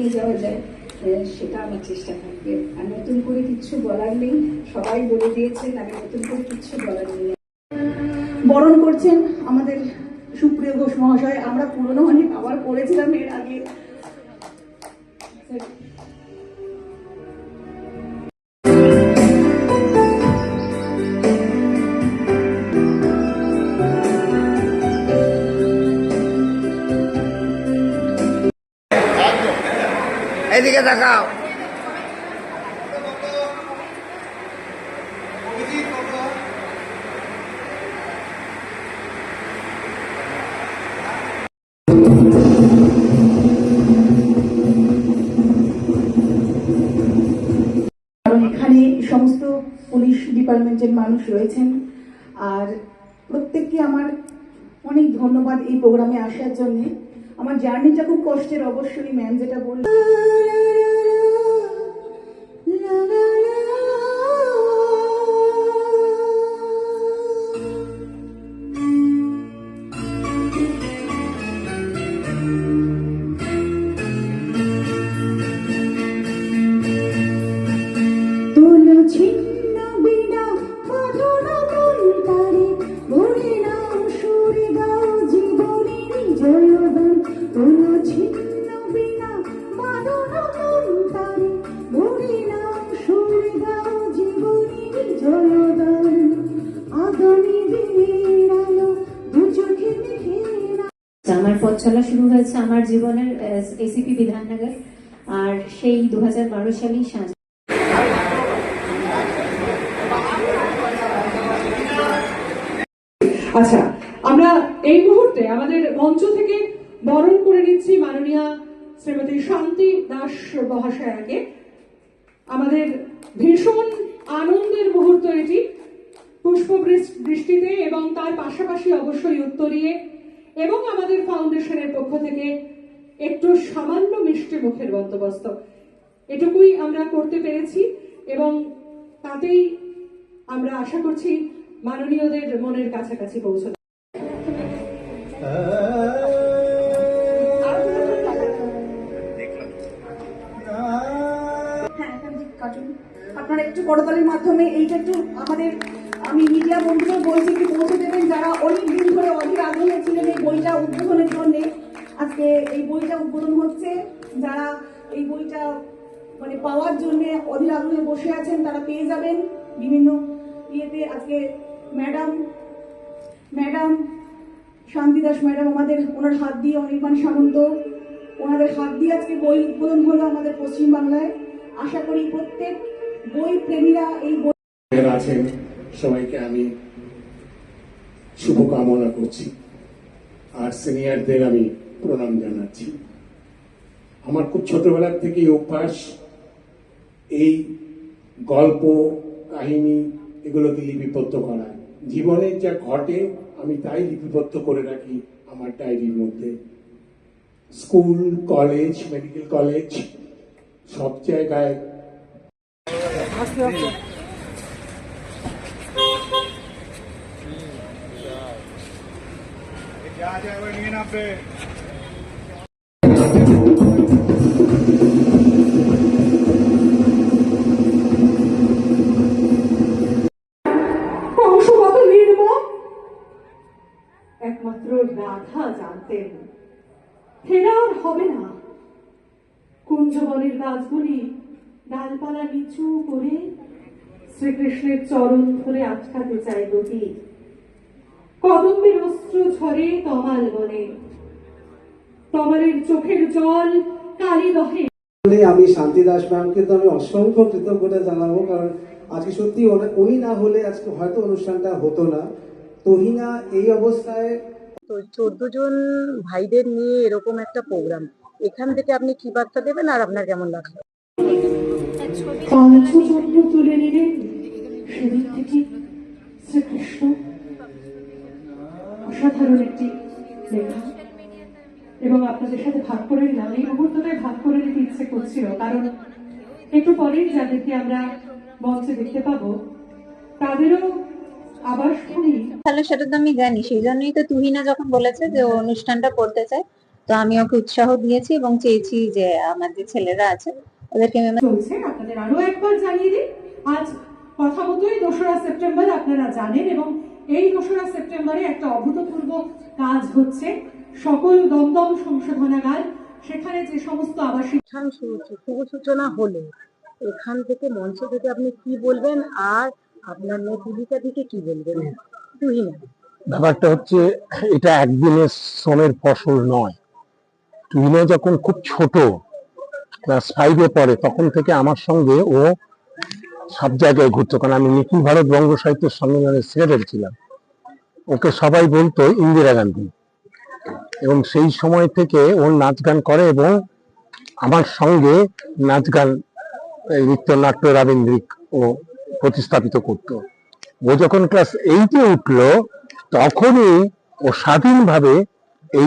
নিয়ে যাওয়া যায় সেটা আমার চেষ্টা থাকবে। আর নতুন করে কিচ্ছু বলার নেই, সবাই বলে দিয়েছেন, আমি নতুন করে কিচ্ছু বলার নেই। বরণ করছেন আমাদের সুপ্রিয় ঘোষ মহাশয়। আমরা পুরনো অনেক আবার করেছিলাম এর আগে। এদিকে কারণ এখানে সমস্ত পুলিশ ডিপার্টমেন্টের মানুষ রয়েছেন। আর প্রত্যেককে আমার অনেক ধন্যবাদ এই প্রোগ্রামে আসার জন্য। আমার জার্নিটা খুব কষ্টের অবশ্যই ম্যাম যেটা বলল তুলো ছিন্ন চলা শুরু হয়েছে আমার জীবনের এসিপি বিধাননগর, আর সেই দু হাজার বারো সালেই সাজ আচ্ছা আমরা এই মুহূর্তে আমাদের মঞ্চ থেকে বরণ করে নিচ্ছি মাননীয়া শ্রীমতী শান্তি দাস মহাশয়াকে। আমাদের ভীষণ আনন্দের মুহূর্ত এটি পুষ্প বৃষ্টিতে এবং তার পাশাপাশি অবশ্যই উত্তরিয়ে এবং আমাদের ফাউন্ডেশনের পক্ষ থেকে একটু সামান্য মিষ্টি মুখের বন্দোবস্ত। এটুকুই আমরা করতে পেরেছি এবং তাতেই আমরা আশা করছি মাননীয়দের মনের কাছাকাছি পৌঁছতে হ্যাঁ কাটুন। আপনারা একটু করতালির মাধ্যমে এইটা একটু আমাদের, আমি মিডিয়া বন্ধুদের বলছি কি পৌঁছে দেবেন যারা অনেক দিন ছিলেন এই বইটা উদ্বোধনের জন্য আজকে এই বইটা উদ্বোধন হচ্ছে। যারা এই বইটা মানে পাওয়ার জন্য অধীর আগ্রহে বসে আছেন, তারা পেয়ে যাবেন বিভিন্ন ইয়েতে। আজকে ম্যাডাম ম্যাডাম শান্তি দাস ম্যাডাম আমাদের, ওনার হাত দিয়ে অনির্বাণ সামন্ত, ওনাদের হাত দিয়ে আজকে বই উদ্বোধন হলো আমাদের পশ্চিমবাংলায়। আশা করি প্রত্যেক বই প্রেমীরা এই বই আছেন, সবাইকে আমি শুভকামনা করছি। আর সিনিয়রদের আমি প্রণাম জানাচ্ছি। আমার খুব ছোটবেলার থেকেই অভ্যাস এই গল্প, কাহিনী, এগুলোকে লিপিবদ্ধ করা। জীবনে যা ঘটে, আমি তাই লিপিবদ্ধ করে রাখি আমার ডায়েরির মধ্যে। স্কুল, কলেজ, মেডিকেল কলেজ, সব জায়গায়। একমাত্র রাধা জানতেন। ফেরার হবে না। কুঞ্জবনের গাছগুলি ডালপালা নিচু করে শ্রীকৃষ্ণের চরণ ধরে আটকাতে গতি কদম্বের অস্ত্র ঝরে তমাল বনে তমালের চোখের জল কালি দহে। আমি শান্তি দাস ম্যামকে তো আমি অসংখ্য কৃতজ্ঞতা জানাব কারণ আজকে সত্যি উনি না হলে আজকে হয়তো অনুষ্ঠানটা হতো না। তহিনা এই অবস্থায় তো চোদ্দ জন ভাইদের নিয়ে এরকম একটা প্রোগ্রাম। এখান থেকে আপনি কি বার্তা দেবেন আর আপনার কেমন লাগল? লেখা এবং আপনাদের সাথে ভাগ করে নিলাম। এই মুহূর্তটাই ভাগ করে নিতে ইচ্ছে করছিল কারণ একটু পরেই যাদেরকে আমরা মঞ্চে দেখতে পাবো তাদেরও তাহলে সেটা তো আমি জানি সেই জন্যই তো তুহিনা যখন বলেছে যে ও অনুষ্ঠানটা করতে চায় তো আমি ওকে উৎসাহ দিয়েছি এবং চেয়েছি যে আমার যে ছেলেরা আছে ওদেরকে আমি চলছে আপনাদের আরও একবার জানিয়ে দিই আজ কথা মতোই দোসরা সেপ্টেম্বর আপনারা জানেন এবং এই দোসরা সেপ্টেম্বরে একটা অভূতপূর্ব কাজ হচ্ছে সকল দমদম সংশোধনাগার সেখানে যে সমস্ত আবাসিক শুভ সূচনা হলো। এখান থেকে মঞ্চ থেকে আপনি কি বলবেন আর আপনার মেয়ে তুলিকা দিকে কি বলবেন? তুহিনা। ব্যাপারটা হচ্ছে এটা একদিনের শ্রমের ফসল নয়। তুহিনা যখন খুব ছোট ক্লাস ফাইভে পড়ে তখন থেকে আমার সঙ্গে ও সব জায়গায় ঘুরতো। কারণ আমি নিখিল ভারত বঙ্গ সাহিত্য সম্মেলনের সেক্রেটারি ছিলাম। ওকে সবাই বলতো ইন্দিরা গান্ধী। এবং সেই সময় থেকে ও নাচ গান করে এবং আমার সঙ্গে নাচ গান নৃত্যনাট্য রাবীন্দ্রিক ও প্রতিস্থাপিত করত। ও যখন ক্লাস এইটে উঠল, তখনই ও স্বাধীনভাবে এই